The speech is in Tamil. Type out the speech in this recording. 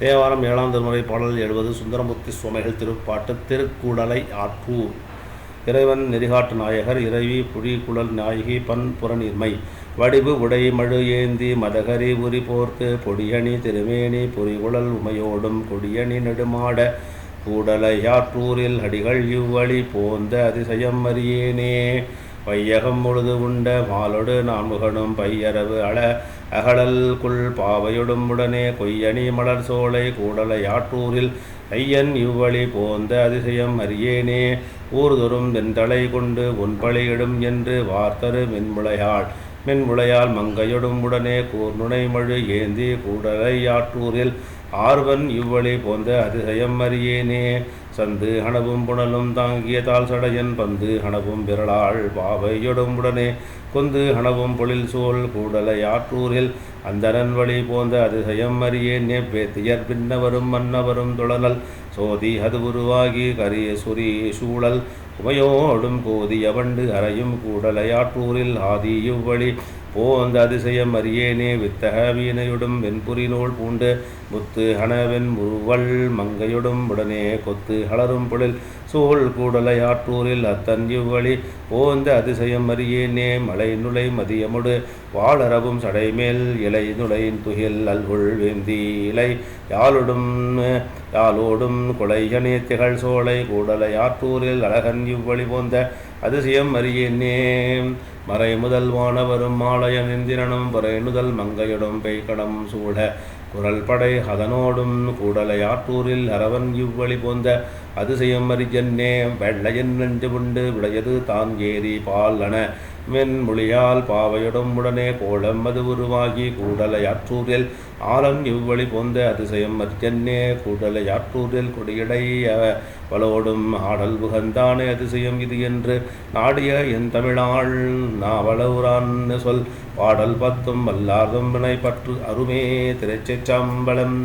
தேவாரம் ஏழாம் திருமுறை பாடல் எழுபது சுந்தரமூர்த்தி சுவாமிகள் திருப்பாட்டு திருக்குடலை ஆற்றூர். இறைவன் நெறிகாட்டு நாயகர் இறைவி புலிகுழல் நாயகி பன் புறநீர்மை. வடிவு உடை மழு ஏந்தி மதகரி உரி போர்த்து பொடியணி திருமேனி பொறிகுழல் உமையோடும் கொடியணி நெடுமாட. கூடலையாற்றூரில் அடிகள் இவ்வழி போந்த அதிசயம் அறியேனே. வையகம் பொழுது உண்ட மாலொடு நான்முகனும் பையரவு அழ அகழல் குள் பாவையொடும் உடனே கொய்யணி மலர் சோலை கூடலையாற்றூரில் ஐயன் இவ்வழி போந்த அதிசயம் அறியேனே. ஊர்தொரும் வெண்தலை கொண்டு உன்பழியிடும் என்று வார்த்தரு மின்முளையாள் மின்முளையால் மங்கையொடும் உடனே கூர்நுனை மழு ஏந்தி கூடலையாற்றூரில் ஆர்வன் இவ்வழி போந்த அதிசயம் அறியேனே. சந்து ஹணவும் புனலும் தாங்கிய தாள் சடையன் பந்து ஹணவும் விரலாள் பாவையொடும் உடனே. கொந்து ஹணவும் பொழில் சோல் கூடலை ஆற்றூரில் அந்தரன் வழி போந்த அதிசயம் அறியேன் பேத்தியர் பின்னவரும் மன்னவரும் துழனல் சோதி அது உருவாகி கரிய சுரி சூழல். உமையோடும் கோதிய வண்டு அறையும் கூடலையாற்றூரில் ஆதி இவ்வழி. போந்த அதிசயம் அறியேனே வித்தக வீணையுடும் வெண்புரி நூல் பூண்டு. முத்து ஹணவென் முருவல் மங்கையொடும் உடனே கொத்து ஹளரும் புழில் சூழ் கூடலையாற்றூரில் அத்தன் இவ்வழி. போந்த அதிசயம் அறியேனே மலை நுழை மதியமுடு. வாழறவும் சடைமேல் இலை இலை துளையின் துகில் அல்குள் வேந்தி இலை யாழொடும் யாழோடும் கொலைகனே திகழ் சோலை கூடலை ஆற்றூரில் அழகன் இவ்வழி போந்த அதிசயம் அறியேனே மறை முதல் வானவரும் மாலயன் இந்திரனும் பறைநுதல் மங்கையிடும் பெய்கடம் சூழ குரல் படை அதனோடும் கூடலை ஆற்றூரில் அரவன் இவ்வழி போந்த அதிசயம் அரிஜன்னே வெள்ளையன் நெஞ்சு உண்டு விளையது தான் ஏறி பால் மென்மொழியால் பாவையுடன் உடனே கோலம் அது உருவாகி கூடலையாற்றூரில். ஆலம் இவ்வழி போந்த அதிசயம் அர்ஜன்னே கூடலையாற்றூரில் கொடியடை வளோடும் ஆடல் புகந்தானே அதிசயம் இது என்று. நாடிய என் தமிழாள் நாவளவுரான் சொல் பாடல் பத்தும் வல்லார்தும் வினை பற்று அருமே திருச்சிற்றம்பலம்